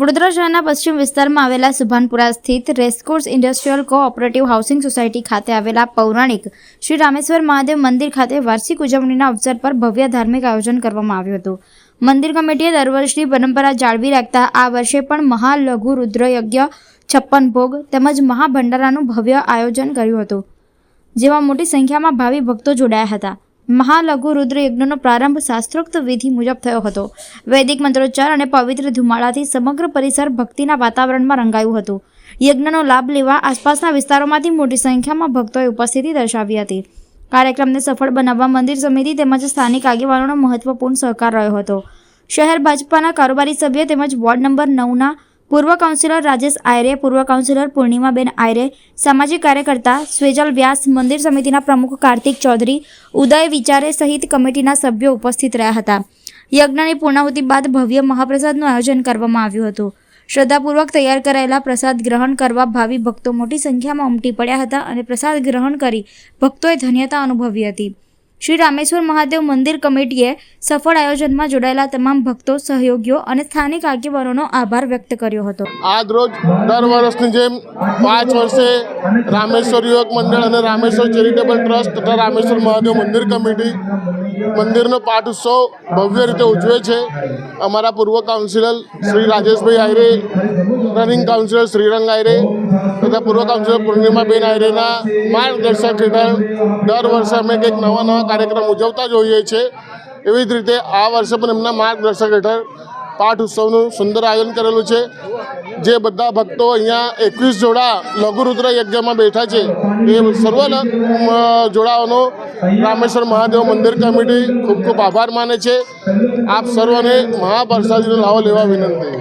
વડોદરા શહેરના પશ્ચિમ વિસ્તારમાં આવેલા સુભાનપુરા સ્થિત racecourse industrial cooperative housing society ખાતે આવેલા પૌરાણિક શ્રી રામેશ્વર મહાદેવ મંદિર ખાતે વાર્ષિક ઉજવણીના અવસર પર ભવ્ય ધાર્મિક આયોજન કરવામાં આવ્યું હતું. મંદિર કમિટીએ દર વર્ષની પરંપરા જાળવી રાખતા આ વર્ષે પણ મહાલઘુ રુદ્રયજ્ઞ, છપ્પન ભોગ તેમજ મહાભંડારાનું ભવ્ય આયોજન કર્યું હતું, જેમાં મોટી સંખ્યામાં ભાવિ ભક્તો જોડાયા હતા. મહાલઘુ રુદ્ર યજ્ઞનો પ્રારંભ શાસ્ત્રોક્ત વિધિ મુજબ થયો હતો. વૈદિક મંત્રોચ્ચાર અને પવિત્ર ધુમાડાથી સમગ્ર પરિસર ભક્તિના વાતાવરણમાં રંગાયું હતું. યજ્ઞનો લાભ લેવા આસપાસના વિસ્તારોમાંથી મોટી સંખ્યામાં ભક્તોએ ઉપસ્થિતિ દર્શાવી હતી. કાર્યક્રમને સફળ બનાવવા મંદિર સમિતિ તેમજ સ્થાનિક આગેવાનોનો મહત્વપૂર્ણ સહકાર રહ્યો હતો. શહેર ભાજપાના કારોબારી સભ્ય તેમજ વોર્ડ નંબર નવના પૂર્વ કાઉન્સિલર રાજેશ આયરે, પૂર્વ કાઉન્સિલર પૂર્ણિમાબેન આયરે, સામાજિક કાર્યકર્તા સ્વેજલ વ્યાસ, મંદિર સમિતિના પ્રમુખ કાર્તિક ચૌધરી, ઉદય વિચારે સહિત કમિટીના સભ્યો ઉપસ્થિત રહ્યા હતા. યજ્ઞની પૂર્ણાહુતિ બાદ ભવ્ય મહાપ્રસાદનું આયોજન કરવામાં આવ્યું હતું. શ્રદ્ધાપૂર્વક તૈયાર કરાયેલા પ્રસાદ ગ્રહણ કરવા ભાવિ ભક્તો મોટી સંખ્યામાં ઉમટી પડ્યા હતા અને પ્રસાદ ગ્રહણ કરી ભક્તોએ ધન્યતા અનુભવી હતી. શ્રી રામેશ્વર મહાદેવ મંદિર કમિટીએ સફળ આયોજનમાં જોડાયેલા તમામ ભક્તો, સહયોગીઓ અને સ્થાનિક આગેવાનોનો આભાર વ્યક્ત કર્યો હતો. આજ રોજ દર વર્ષની જેમ પાંચ વર્ષે રામેશ્વર યુવક મંડળ અને રામેશ્વર ચેરિટેબલ ટ્રસ્ટ તથા રામેશ્વર મહાદેવ મંદિર કમિટી મંદિરનો પાઠ ઉત્સવ ભવ્ય રીતે ઉજવે છે. અમારા પૂર્વ councillor Shri Rajeshbhai Ayare running councillor Shrirang Ayare તથા પૂર્વ કાઉન્સિલર પૂર્ણિમાબેન આયરેના માર્ગદર્શક હેઠળ દર વર્ષે અમે કંઈક નવા નવા કાર્યક્રમ ઉજવતા જ હોઈએ છીએ. એવી જ રીતે આ વર્ષે પણ એમના માર્ગદર્શક હેઠળ પાઠ ઉત્સવનું સુંદર આયોજન કરેલું છે. જે બધા ભક્તો અહીંયા એકવીસ જોડા લઘુરુદ્ર યજ્ઞમાં બેઠા છે. એ સર્વ જોડાઓનો રામેશ્વર મહાદેવ મંદિર કમિટી ખૂબ ખૂબ આભાર માને છે. આપ સર્વને મહાપ્રસાદીનો લાવો લેવા વિનંતી.